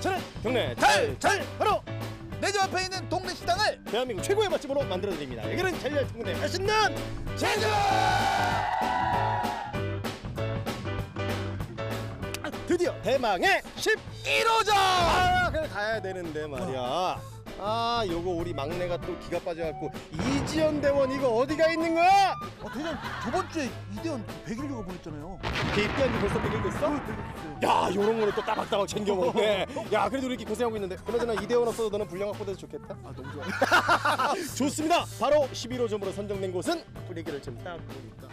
저는 동네 탈잘 바로 내 집 앞에 있는 동네 식당을 대한민국 최고의 맛집으로 만들어 드립니다. 여기는 잘잘 통내 맛있는 제주. 드디어 대망의 11호점. 아, 그래 가야 되는데 말이야. 아, 요거 우리 막내가 또 기가 빠져갖고 이지연 대원 이거 어디가 있는 거야? 어, 대장 저번 주에 이대원 100일 가 보냈잖아요 개입대한 지 벌써 100일 됐어? 야, 요런 거는 또 따박따박 챙겨 먹네. 야, 그래도 이렇게 고생하고 있는데. 그나저나 이대원 없어도 너는 분량 확보돼서 좋겠다. 아 너무 좋아 좋습니다. 바로 11호 점으로 선정된 곳은 분위기를 좀딱 보니까.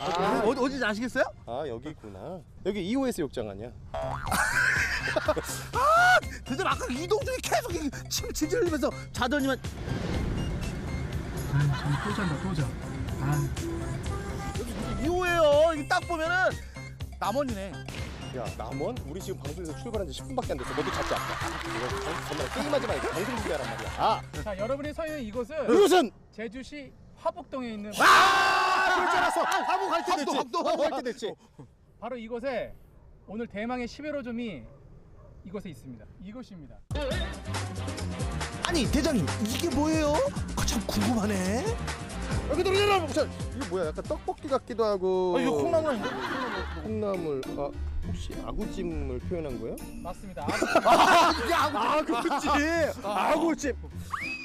아, 어디, 어딘지 아시겠어요? 아 여기 있구나. 여기 EOS 욕장 아니야? 대장 아까 이동 중에 계속 이침 질질 흘리면서 자더니만 아, 또 잔다, 또 자. 아, 여기 이호예요 이게 딱 보면은 남원이네 야 남원? 우리 지금 방송에서 출발한 지 10분밖에 안 됐어. 너도 잡지 않다. 이거 방- 정말 게임하지 말고 방송 준비하란 말이야. 아 자, 여러분이 서 있는 이곳은 이곳은 제주시 화북동에 있는 아 그럴 줄 알았어. 화보 갈때 됐지. 합동, 합동. 화보 갈때 됐지. 바로 이곳에 오늘 대망의 11호점이 이곳에 있습니다. 이곳입니다. 아니 대장님 이게 뭐예요? 그거 참 궁금하네 여기. 무슨 이거 뭐야? 약간 떡볶이 같기도 하고. 아 이거 콩나물 아닌데? 콩나물. 아 혹시 아구찜을 표현한 거예요? 맞습니다. 이게 아구 아구찜. 아구찜.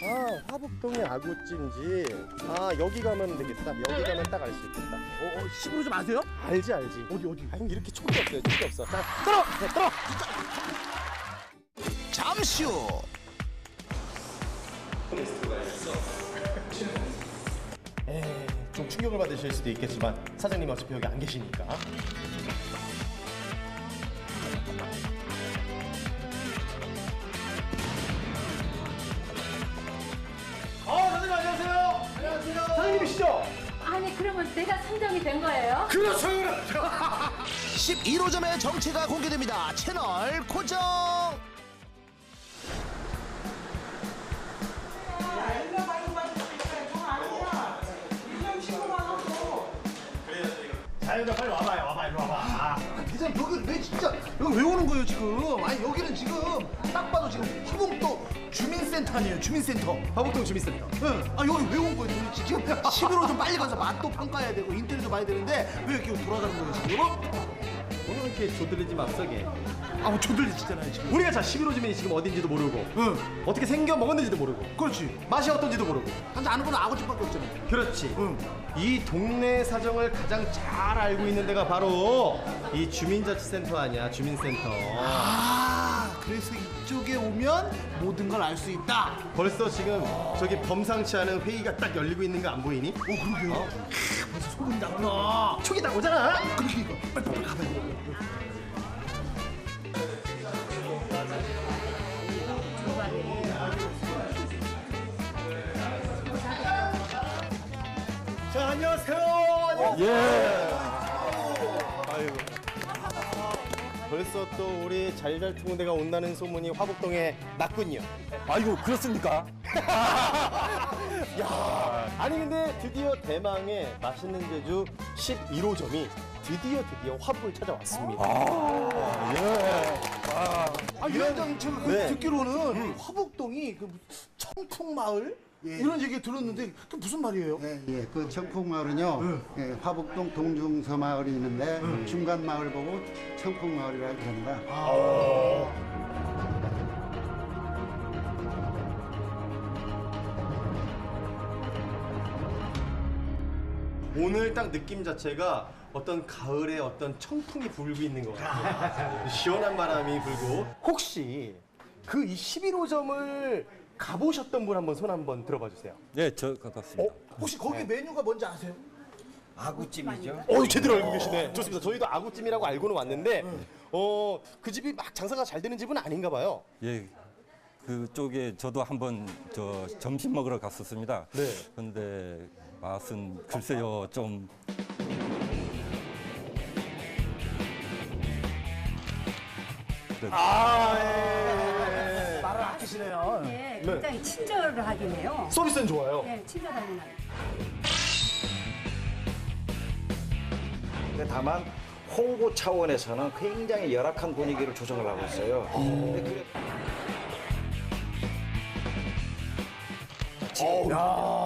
아 화북동의 아구찜집. 아 여기 가면 되겠다. 여기 가면 딱 알 수 있겠다. 어, 어, 10으로 좀 아세요? 알지 알지. 어디 어디 아니 이렇게 촉이 없어요. 촉이 없어. 자 들어. 네, 들어. 잠시 후 에이, 좀 충격을 받으실 수도 있겠지만 사장님 어차피 여기 안 계시니까. 어, 사장님 안녕하세요. 안녕하세요. 사장님이시죠? 아니 그러면 내가 선정이 된 거예요? 그렇죠, 그렇죠. 11호점의 정체가 공개됩니다 채널 고정 왜 오는 거예요 지금. 아니 여기는 지금 딱 봐도 지금 화북도 주민센터 아니에요 주민센터. 화북동 주민센터. 응. 아 여기 왜 온 거예요 도대체 지금 11호 좀 빨리 가서 맛도 평가해야 되고 인테리어도 봐야 되는데 왜 이렇게 돌아가는 거예요 지금? 오늘 이렇게 조들리지 맙석에. 아뭐 조들리시잖아요 지금. 우리가 자 11호점이 지금 어딘지도 모르고. 응 어떻게 생겨 먹었는지도 모르고. 그렇지. 맛이 어떤지도 모르고. 한자 아는 거는 아구찜밖에 없잖아요. 그렇지. 응. 이 동네 사정을 가장 잘 알고 있는 데가 바로 이 주민자치센터 아니야 주민센터. 아 그래서 이쪽에 오면 모든 걸 알 수 있다. 벌써 지금 저기 범상치 않은 회의가 딱 열리고 있는 거 안 보이니? 어 그러게요. 크, 벌써 소문이 나구나 촉이 나오잖아. 그러니까 빨리 빨리 가봐요 안녕하세요. 안녕하세요 예. 아이고. 벌써 또 우리 잘잘 투는 데가 온다는 소문이 화북동에 났군요. 아이고 그렇습니까? 야, 아니 근데 드디어 대망의 맛있는 제주 11호점이 드디어 드디어 화북을 찾아왔습니다. 아, 위원장님 제가 그 네. 듣기로는 화북동이 그 청풍마을 이런 얘기 들었는데 그게 무슨 말이에요? 예, 예, 그 청풍마을은요, 예, 화북동 동중서 마을이 있는데 중간 마을 보고 청풍마을이라고 합니다. 오늘 딱 느낌 자체가 어떤 가을에 어떤 청풍이 불고 있는 것 같아요. 시원한 바람이 불고. 혹시 그이 11호점을 가보셨던 분 한번 손 한번 들어봐 주세요. 네, 저 가깝습니다. 혹시 거기 메뉴가 뭔지 아세요? 어 제대로 알고 계시네. 좋습니다. 저희도 아구찜이라고 알고는 왔는데 어 그 집이 막 장사가 잘 되는 집은 아닌가 봐요. 예, 그쪽에 저도 한번 저 점심 먹으러 갔었습니다. 네. 근데 맛은 글쎄요 좀 아, 예. 말을 아끼시네요. 네, 굉장히 친절하긴 해요. 서비스는 좋아요. 네, 친절하긴 해요. 근데 다만 홍보 차원에서는 굉장히 열악한 분위기를 조성을 하고 있어요. 근데 그래-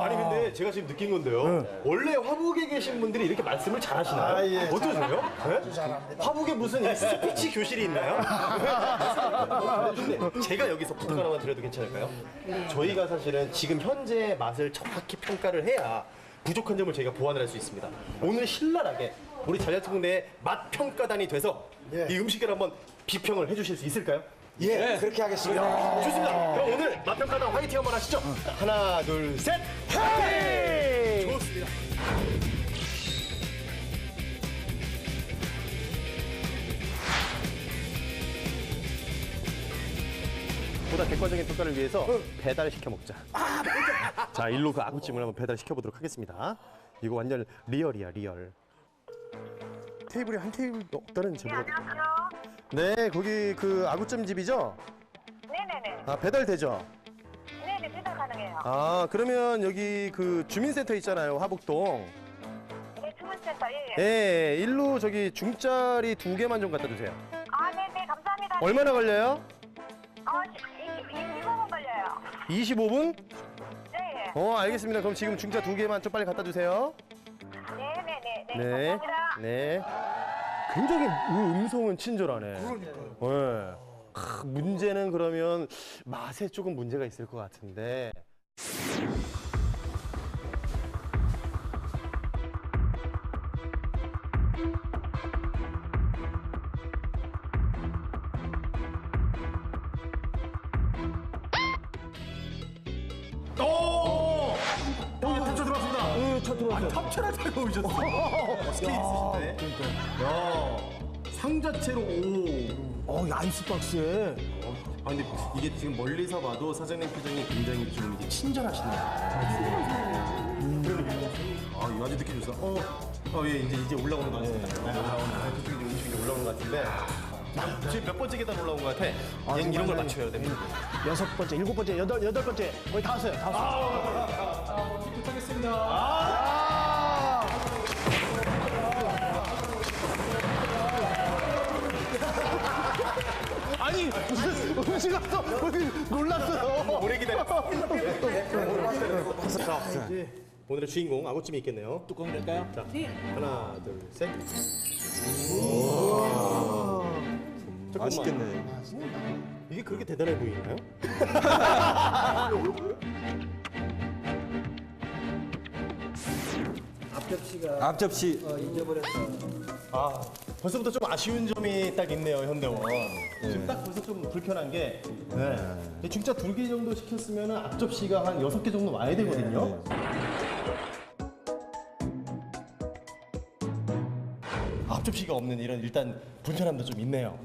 아니 근데 제가 지금 느낀 건데요. 원래 화북에 계신 분들이 이렇게 말씀을 잘 하시나요? 어떠세요? 네? 화북에 무슨 이 스피치 교실이 있나요? 근데 제가 여기서 부탁 하나만 드려도 괜찮을까요? 저희가 사실은 지금 현재 맛을 정확히 평가를 해야 부족한 점을 저희가 보완을 할 수 있습니다. 오늘 신랄하게 우리 자녀특공대의 맛 평가단이 돼서 이 음식을 한번 비평을 해주실 수 있을까요? 예, 그렇게 하겠습니다. 좋습니다. 그럼 오늘 맛평가단 화이팅 한번 하시죠. 하나, 둘, 셋, 화이팅! 좋습니다. 보다 객관적인 평가를 위해서 배달 시켜 먹자. 자, 일로 그 아구찜을 한번 배달 시켜 보도록 하겠습니다. 이거 완전 리얼이야, 리얼. 테이블이 한 테이블도 없다는 제보가. 네, 거기 그 아구찜 집이죠? 네네네. 아, 배달 되죠? 네네, 배달 가능해요. 아 그러면 여기 그 주민센터 있잖아요 화북동 네, 주문센터, 예, 예. 예 일로 저기 중짜리 두 개만 좀 갖다 주세요 아, 네네, 감사합니다. 얼마나 걸려요? 어, 25분 걸려요. 25분? 네, 예. 어 알겠습니다 그럼 지금 중짜 두 개만 좀 빨리 갖다 주세요 네네네. 네, 네 감사합니다. 네. 굉장히 음- 음성은 친절하네. 그러니까요. 네. 크, 문제는 그러면 맛에 조금 문제가 있을 것 같은데 자체로 오. 어, 이 아이스박스에. 아, 근데 이게 지금 멀리서 봐도 사장님 표정이 굉장히 좀 이제 친절하시네요. 음. 아, 이거 아주 느낌 좋다. 어, 어, 예, 이제 이제 올라오는 것 같습니다. 네, 올라오는 것 같아요. 저쪽에 이제 음식이 올라오는 것 같은데. 아, 지금 몇 번째 계단 올라온 것 같아? 얘는 이런 걸 맞춰야 됩니다. 여섯 번째, 일곱 번째, 여덟 여덟 번째 거의 다 왔어요. 다 왔어요. 아니 무슨 음식 왔어? 놀랐어요. 오래 기다렸어. 자, 오늘의 주인공 아구찜이 있겠네요. 뚜껑 열까요? 자, 하나, 둘, 셋. 잠깐만. 맛있겠네. 이게 그렇게 대단해 보이나요? 앞접시 아, 벌써부터 좀 아쉬운 점이 딱 있네요, 현대원. 지금 딱 벌써 좀 불편한 게, 네. 중짜 두 개 정도 시켰으면 앞접시가 한 여섯 개 정도 와야 되거든요. 앞접시가 없는 이런 일단 불편함도 좀 있네요.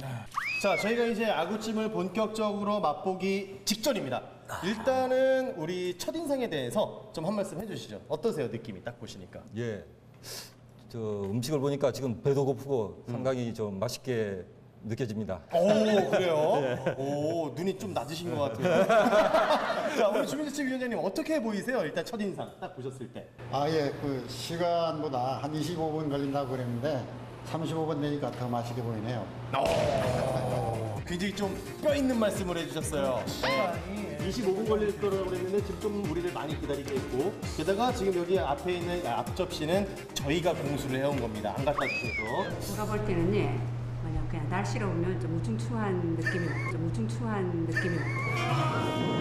자, 저희가 이제 아구찜을 본격적으로 맛보기 직전입니다. 일단은 우리 첫인상에 대해서 좀 한 말씀 해주시죠. 어떠세요, 느낌이 딱 보시니까? 예. 저 음식을 보니까 지금 배도 고프고 상당히 좀 맛있게 느껴집니다. 오 그래요? 오 눈이 좀 낮으신 것 같아요. 자 우리 주민자치 위원장님 어떻게 보이세요? 일단 첫 인상 딱 보셨을 때. 아 예 그 시간보다 한 25분 걸린다고 그랬는데 35분 되니까 더 맛있게 보이네요. 굉장히 좀 뼈 있는 말씀을 해주셨어요. 25분 걸릴 거라고 그랬는데 지금 좀 우리를 많이 기다리게 했고 게다가 지금 여기 앞에 있는 앞접시는 저희가 공수를 해온 겁니다. 안 갖다 주셔도. 제가 볼 때는요, 뭐냐 그냥 날씨로 보면 좀 우중충한 느낌이 나요. 좀 우중충한 느낌이 나요.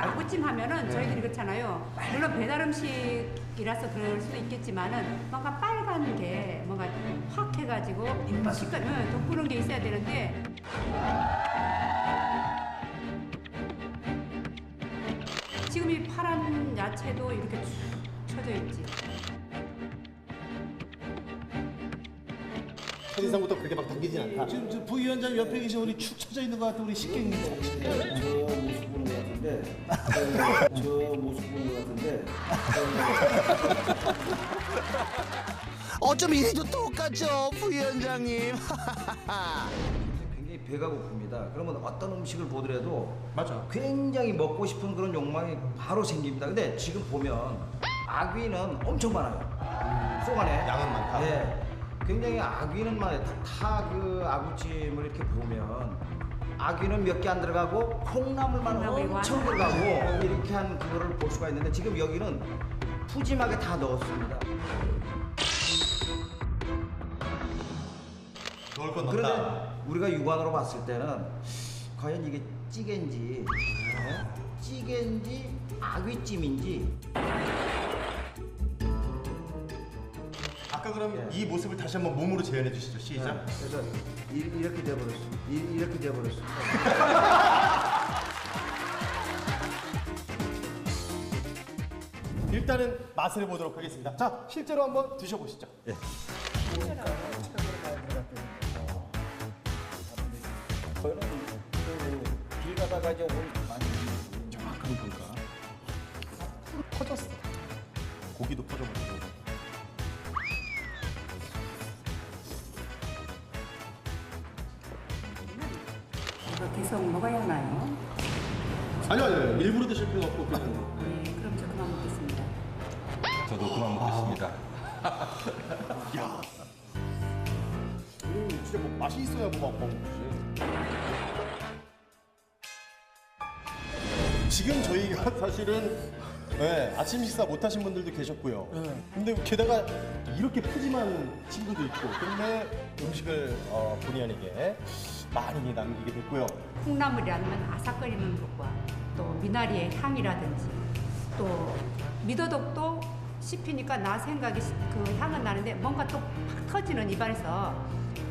아구찜 하면은 저희들이 그렇잖아요. 물론 배달 음식이라서 그럴 수도 있겠지만은 뭔가 빨간 게 뭔가 확 해가지고 식감, 응, 돋구는 게 있어야 되는데 지금 이 파란 야채도 이렇게 쭉 쳐져 있지. 첫 인상부터 그렇게 막 당기진 않다. 지금 저 부위원장 옆에 계신 우리 축 처져 있는 것 같은 우리 식객님. 어쩜 이래도 똑같죠, 부위원장님. 굉장히 배가 고픕니다. 그러면 어떤 음식을 보더라도 맞아. 굉장히 먹고 싶은 그런 욕망이 바로 생깁니다. 근데 지금 보면 아귀는 엄청 많아요. 속 안에. 양은 많다. 네. 굉장히 아귀는 많아요. 다 그 아구찜을 이렇게 보면 아귀는 몇 개 안 들어가고 콩나물만 엄청. 들어가고 이렇게 한 그거를 볼 수가 있는데 지금 여기는 푸짐하게 다 넣었습니다. 넣을 건 넣었다. 그런데 우리가 육안으로 봤을 때는 과연 이게 찌개인지 네? 찌개인지 아귀찜인지 아까 그럼 예. 이 모습을 다시 한번 몸으로 재현해 주시죠. 시작. 그래서 이- 이렇게 돼버렸어. 이- 이렇게 돼버렸어. 일단은 맛을 보도록 하겠습니다. 자, 실제로 한번 드셔보시죠. 저는 그길 가다가 이제 온 많이 정확한 불가. 터졌어. 고기도 터져버리고. 계속 먹어야 하나요? 아니요, 아니요. 일부러 드실 필요 없고 그냥. 네, 그럼 저 그만 먹겠습니다. 저도 그만 먹겠습니다. 야. 음, 진짜 뭐 맛이 있어야 뭐 먹는 거지. 지금 저희가 사실은 네, 아침 식사 못 하신 분들도 계셨고요. 근데 게다가 이렇게 푸짐한 친구도 있고, 근데 음식을 어, 본의 아니게 많이 남기게 됐고요. 콩나물이라면 아삭거리는 것과 또 미나리의 향이라든지 또 미더덕도 씹히니까 나 생각이 시- 그 향은 나는데 뭔가 또 팍 터지는 입안에서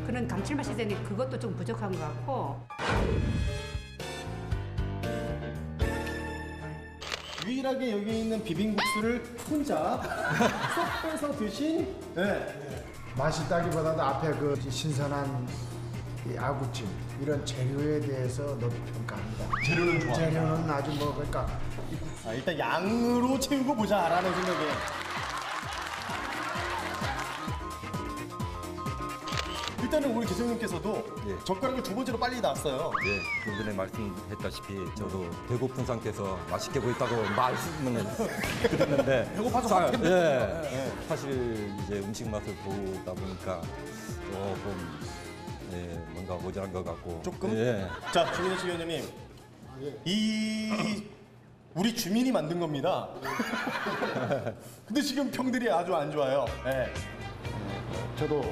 그런 감칠맛이 되니 그것도 좀 부족한 것 같고 유일하게 여기 있는 비빔국수를 혼자 쏙 빼서 드신 네. 맛있다기보다도 앞에 그 신선한 이 아구찜 이런 재료에 대해서 높이 평가합니다. 재료는 좋아. 재료는 아주 뭐 그러니까 아, 일단 양으로 채우고 보자라는 생각에. 일단은 우리 교수님께서도 예. 젓가락을 두 번째로 빨리 나왔어요. 예, 좀 전에 말씀했다시피 저도 배고픈 상태에서 맛있게 보였다고 말씀을 드렸는데 배고파서 예, 사실 이제 음식 맛을 보다 보니까 조금 예, 뭔가 모자란 것 같고 조금? 예, 자, 주민의 시위원님, 이 우리 주민이 만든 겁니다. 근데 지금 평들이 아주 안 좋아요. 예. 저도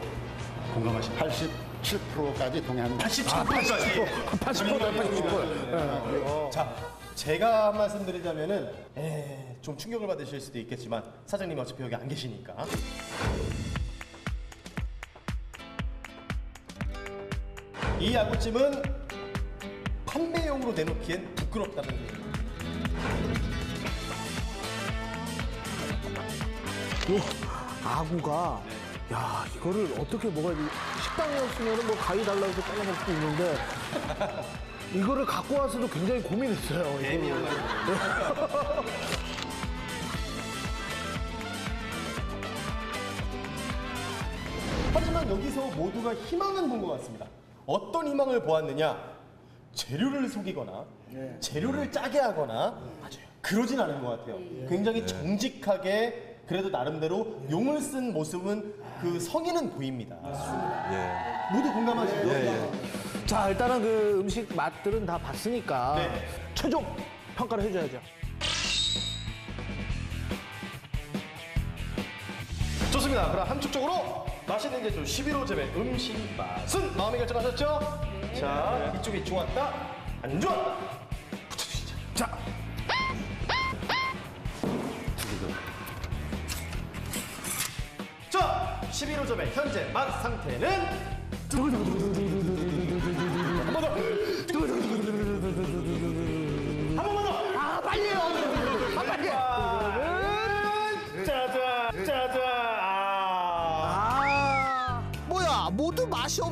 공감하시죠? 87%까지 동의합니다. 87%까지. 80%, 자, 제가 한 말씀 드리자면은, 에, 좀 충격을 받으실 수도 있겠지만, 사장님 어차피 여기 안 계시니까. 이 야구찜은 판매용으로 내놓기엔 부끄럽다는 얘기입니다. 아구가 야 이거를 어떻게 먹어야 지 식당이었으면 뭐 가위 달라고 해서 잘라 먹을 수 있는데 이거를 갖고 와서도 굉장히 고민했어요. 이거를. 하지만 여기서 모두가 희망은 본 것 같습니다. 어떤 희망을 보았느냐? 재료를 속이거나 재료를 짜게 하거나 그러진 않은 것 같아요. 굉장히 정직하게 그래도 나름대로 용을 쓴 모습은 그 성의는 보입니다. 예. 모두 공감하시죠? 자 일단은 그 음식 맛들은 다 봤으니까 네. 최종 평가를 해줘야죠. 좋습니다. 그럼 함축적으로 맛있는 제주 11호점의 음식 맛은 마음에 결정하셨죠? 자, 이쪽이 좋았다, 안 좋았다. 붙여주시죠. 자. 자, 11호 점의 현재 맛 상태는 한 번 더.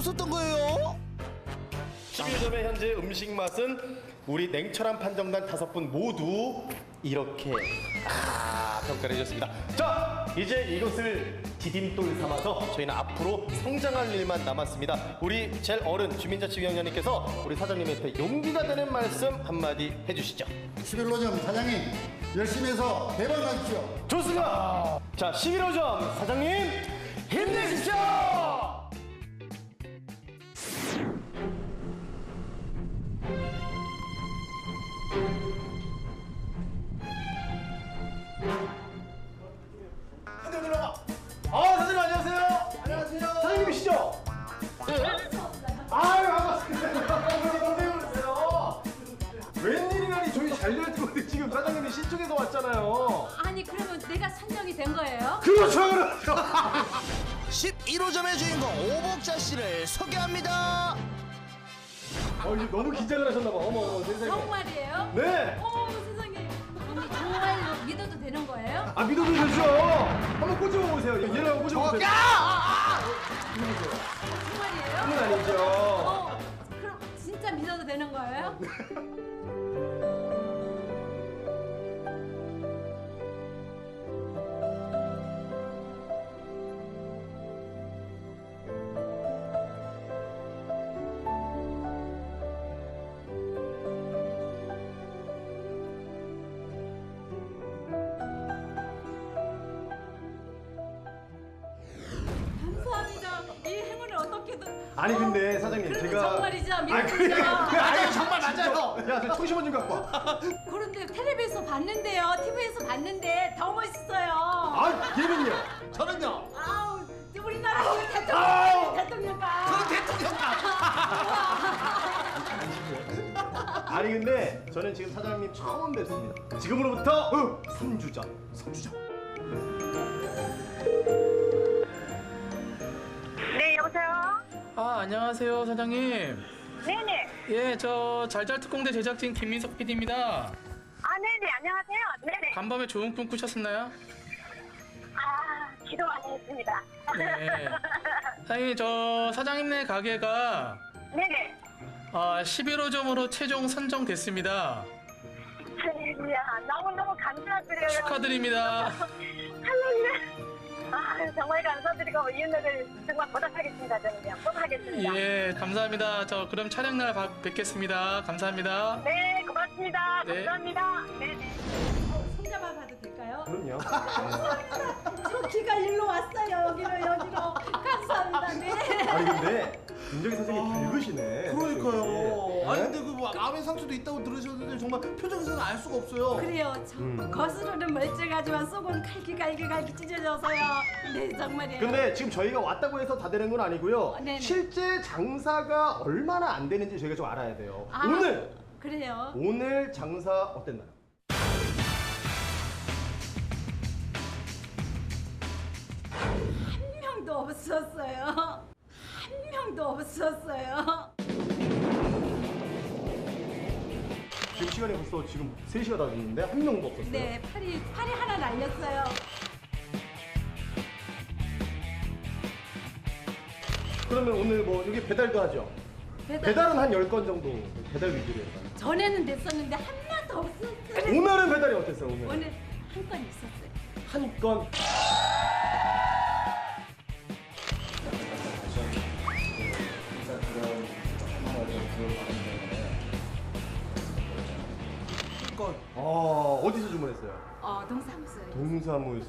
없었던 거예요? 11점의 현재 음식 맛은 우리 냉철한 판정단 다섯 분 모두 이렇게 아, 평가를 해줬습니다. 자, 이제 이것을 디딤돌 삼아서 저희는 앞으로 성장할 일만 남았습니다. 우리 제일 어른 주민자치위원장님께서 우리 사장님한테 용기가 되는 말씀 한마디 해주시죠. 11호점 사장님 열심히 해서 대박 나십시오. 좋습니다. 자, 11호점 사장님 힘내십시오. 아, 믿어도 되죠. 한번 꼬집어 보세요. 얘를 한번 꼬집어 보세요. 정말이에요? 그건 아니죠. 어, 그럼 진짜 믿어도 되는 거예요? 아니, 믿습니다. 아니에요. 맞아요, 정말 맞아요. 야, 저 청심원 좀 갖고 와. 그런데 텔레비에서 봤는데요. TV에서 봤는데 더 멋있어요. 아, 얘는요. 저는요. 아우, 우리나라 아우. 대통령, 대통령가. 아니 근데 저는 지금 사장님 처음 뵙습니다. 지금으로부터 어, 3주 전. 3주 전. 네, 여보세요? 아 안녕하세요 사장님. 네네. 예, 저 잘잘 특공대 제작진 김민석 PD입니다. 아, 네네. 안녕하세요. 네네. 간밤에 좋은 꿈 꾸셨나요? 아, 기도 많이 했습니다. 네. 사장님 저 사장님네 가게가 네네. 아, 11호점으로 최종 선정됐습니다. 할렐루야. 너무너무 감사드려요. 축하드립니다. 할렐루야. 아, 정말 감사드리고 이 은혜를 정말 보답하겠습니다. 저는요. 꼭 하겠습니다. 예, 감사합니다. 저 그럼 촬영 날 봐- 뵙겠습니다. 감사합니다. 네, 고맙습니다. 네. 감사합니다. 네 네. 손잡아 봐도 될까요? 그럼요. 저 기가 일로 왔어요. 여기로 여기로. 감사합니다. 네. 아니 근데 윤정희 선생님 밝으시네. 그러니까요. 네? 아니 근데 그뭐 마음의 상처도 있다고 들으셨는데 정말 표정에서는 알 수가 없어요. 그래요. 저 음. 겉으로는 멀쩡하지만 속은 갈기갈기갈기 찢어져서요. 네 정말이에요. 근데 지금 저희가 왔다고 해서 다 되는 건 아니고요. 어, 네네. 실제 장사가 얼마나 안 되는지 저희가 좀 알아야 돼요. 아. 오늘 그래요. 오늘 장사 어땠나요? 명도 없었어요. 한 명도 없었어요. 지금 시간이 벌써 지금 3시가 다 됐는데 한 명도 없었어요. 네, 팔이 팔이 하나 날렸어요. 그러면 오늘 뭐 여기 배달도 하죠? 배달- 배달은 한 10건 정도 배달 위주로 해요. 전에는 됐었는데 하나도 없었어요. 오늘은 배달이 어땠어요, 오늘? 오늘 한 건 있었어요. 한 건. 동사무소에. 동사무소에서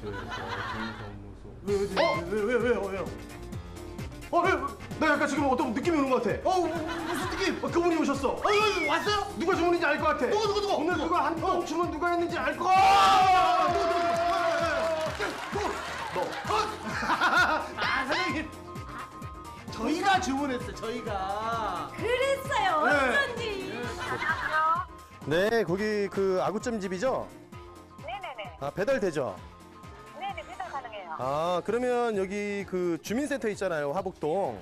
동사무소. 왜, 왜, 왜, 왜, 왜요, 왜요? 어, 왜, 왜? 나 약간 지금 어떤 느낌이 오는 것 같아. 어, 무슨 느낌? 어, 그분이 오셨어. 어, 어, 왔어요? 누가 주문인지 알 것 같아. 누구, 누구, 누구? 오늘 누가 한번 주문 누가 했는지 알 것 같아. 누구, 누구, 누구? 너. 어? 아, 사장님. 저희가 주문했어요. 저희가. 그랬어요. 네. 어쩐지. 네, 거기 그 아구찜 집이죠? 아, 배달 되죠? 네네, 배달 가능해요. 아, 그러면 여기 그 주민센터 있잖아요, 화북동.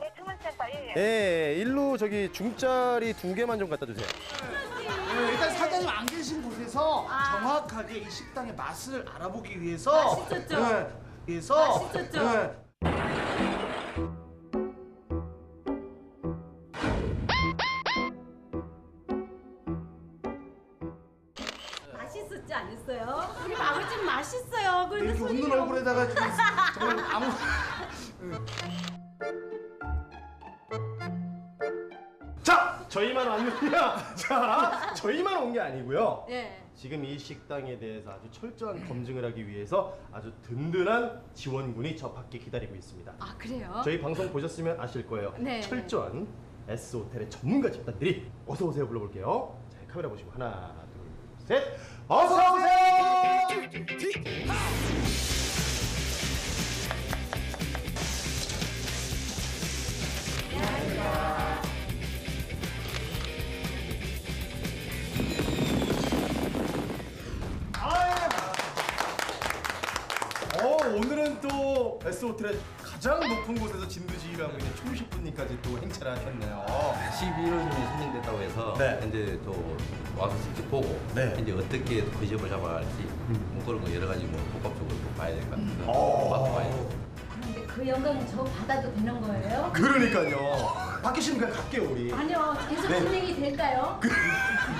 네, 주문센터. 예, 예. 예, 일로 저기 중짜리 두 개만 좀 갖다 주세요. 네, 일단 사장님 안 계신 곳에서 아. 정확하게 이 식당의 맛을 알아보기 위해서 맛있었죠? 네, 위해서 맛있었죠? 네. 맛있었지 않았어요? 우리 아버지 맛있어요. 그런데 이렇게 손님이 웃는 얼굴에다가 지금 정말 아무 자, 저희만 왔느냐? 자, 자, 저희만 온 게 아니고요. 예. 지금 이 식당에 대해서 아주 철저한 검증을 하기 위해서 아주 든든한 지원군이 저 밖에 기다리고 있습니다. 아 그래요? 저희 방송 보셨으면 아실 거예요. 네. 철저한 S 호텔의 전문가 집단들이 어서 오세요 불러볼게요. 자, 카메라 보시고 하나, 둘, 셋, 어서 오세요. 어, 호텔의 가장 높은 곳에서 진두지휘하고 있는 총식분님까지 또 행차를 하셨네요. 11월쯤에 선정됐다고 해서 네. 현재 또 와서 직접 보고 네. 이제 어떻게 그 점을 잡아야 할지 뭐 그런 거 여러 가지 뭐 복합적으로 또 봐야 될 것 같아서 어. 맛도 봐야 되고 그런데 그 영광은 저 받아도 되는 거예요? 그러니까요. 바뀌시면 그냥 갈게요 우리. 아니요, 계속 네. 진행이 될까요?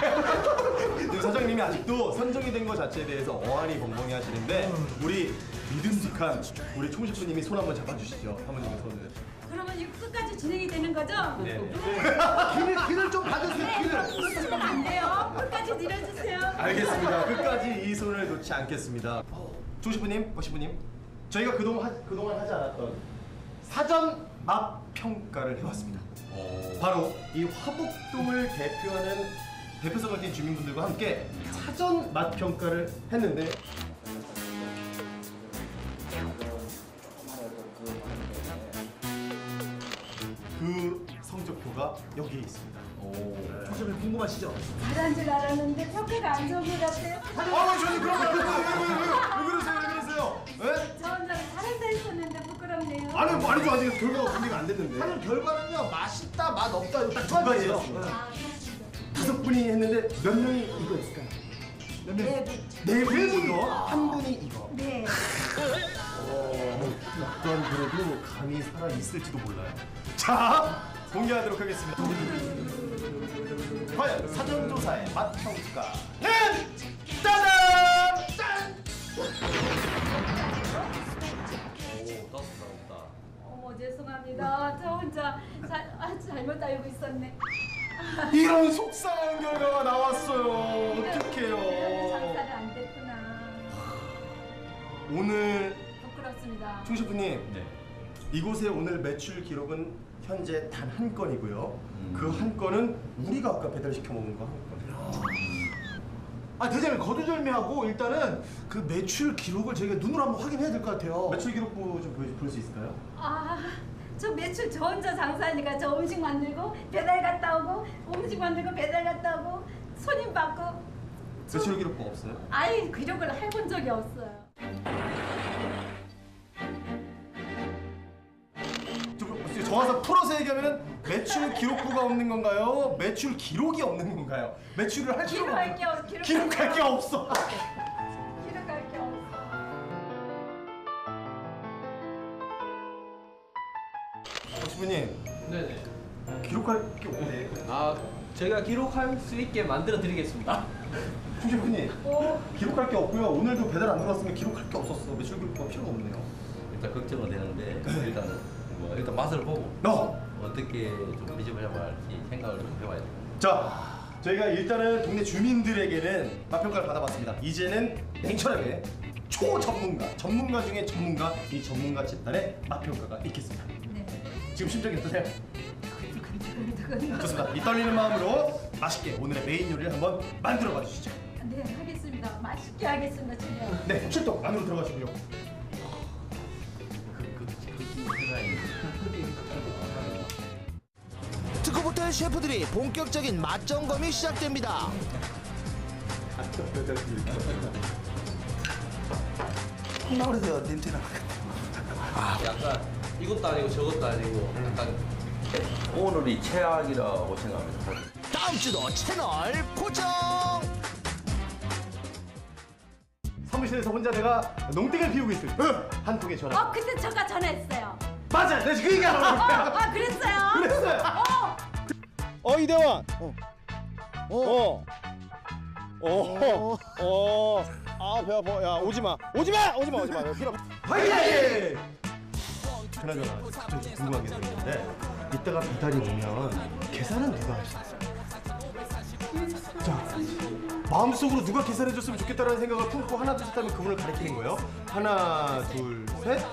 네, 사장님이 아직도 선정이 된 것 자체에 대해서 어안이 벙벙해 하시는데 우리 믿음직한 우리 총식분님이 손 한번 잡아주시죠. 사모님의 손을. 그러면 이거 끝까지 진행이 되는 거죠? 네. 길을 길을 좀 받으세요. 네, 길을. 있으면 안 돼요. 끝까지 밀어주세요. 알겠습니다. 끝까지 이 손을 놓지 않겠습니다. 조시부님, 거시부님, 저희가 그동안 하, 그동안 하지 않았던 사전 맛 평가를 해왔습니다. 바로 이 화북동을 대표하는 대표성을 띈 주민분들과 함께 사전 맛 평가를 했는데 그 성적표가 여기에 있습니다. 조심히 궁금하시죠? 잘한 줄 알았는데 평가가 안 좋은 것 같아요. 아, 저희 그럼 왜, 왜, 왜, 왜, 왜 그러세요? 왜 그러세요? 예? 저 혼자 잘한다 했었는데 부끄럽네요. 아니, 뭐 아니죠. 아직 결과가 분리가 안 됐는데. 사실 결과는요 맛있다 맛 없다 이거 딱 두 가지였습니다. 아, 그렇습니 다. 다섯 분이 했는데 몇 명이 이거 있을까요? 네, 네 분이 이거, 한 분이 이거. 네. 어떤 그래도 감이 살아 있을지도 몰라요. 자, 공개하도록 하겠습니다. 과연 사전조사의 맛 평가는 짜잔! 짠! 오 따뜻하다 어머 죄송합니다. 저 혼자 자, 아, 잘못 알고 있었네. 이런 속상한 결과가 나왔어요. 어떡해요. 장사가 안 됐구나. 오늘 부끄럽습니다. 총셰프님 네. 이곳의 오늘 매출 기록은 현재 단 한 건이고요. 음. 그한 건은 우리가 아까 배달시켜 먹은 거 한 건이에요. 아 대장님 거두절미하고 일단은 그 매출 기록을 저희가 눈으로 한번 확인해야 될 것 같아요. 매출 기록부 좀볼수 있을까요? 아, 저 매출 저 혼자 장사하니까 저 음식 만들고 배달 갔다 오고 음식 만들고 배달 갔다 오고 손님 받고 매출 기록부 없어요? 아예 기록을 해본 적이 없어요. 좀 정확히 풀어서 얘기하면 매출 기록부가 없는 건가요? 매출 기록이 없는 건가요? 매출을 할 필요가 기록할 게 없, 기록할, 기록할 게 없어. 신부님 네네. 기록할 게 없네. 아, 제가 기록할 수 있게 만들어 드리겠습니다. 신부님 오, 기록할 게 없고요. 오늘도 배달 안 들어왔으면 기록할 게 없었어. 매출 기록부가 필요가 없네요. 일단 걱정은 되는데 일단 뭐 일단 맛을 보고 너. 어떻게 좀 비집을 잡아야 할지 생각을 좀 해봐야 돼요 자, 저희가 일단은 동네 주민들에게는 맛평가를 받아봤습니다. 이제는 냉철하게 초전문가, 전문가 중에 전문가, 이 전문가 집단의 맛평가가 있겠습니다. 네. 지금 심정이 어떠세요? 좋습니다. 이 떨리는 마음으로 맛있게 오늘의 메인 요리를 한번 만들어 봐 주시죠. 네, 하겠습니다. 맛있게 하겠습니다, 진짜. 네, 출동 안으로 들어가시고요. 특허호텔 셰프들이 본격적인 맛 점검이 시작됩니다. 콩나물에서 냄새나. 약간 이것도 아니고 저것도 아니고 약간 오늘이 최악이라고 생각합니다 다음 주도 채널 고정. 사무실에서 혼자 내가 농땡을 피우고 있을 때한 통의 전화. 어, 그때 잠깐 전화했어요. 맞아, 내가 그 얘기하는 어, 거야. 아, 그랬어요? 그랬어요. 어, 어 이대원. 어. 어. 어. 어. 아 배 아파. 야 오지 마. 오지 마. 오지 마. 오지 마. 화이팅! 그나저나 갑자기 궁금한 게 생겼는데 이따가 배달이 오면 계산은 누가 하시겠어요? 자, 마음속으로 누가 계산해줬으면 좋겠다라는 생각을 품고 하나 하면 그분을 가리키는 거예요. 하나 둘 셋.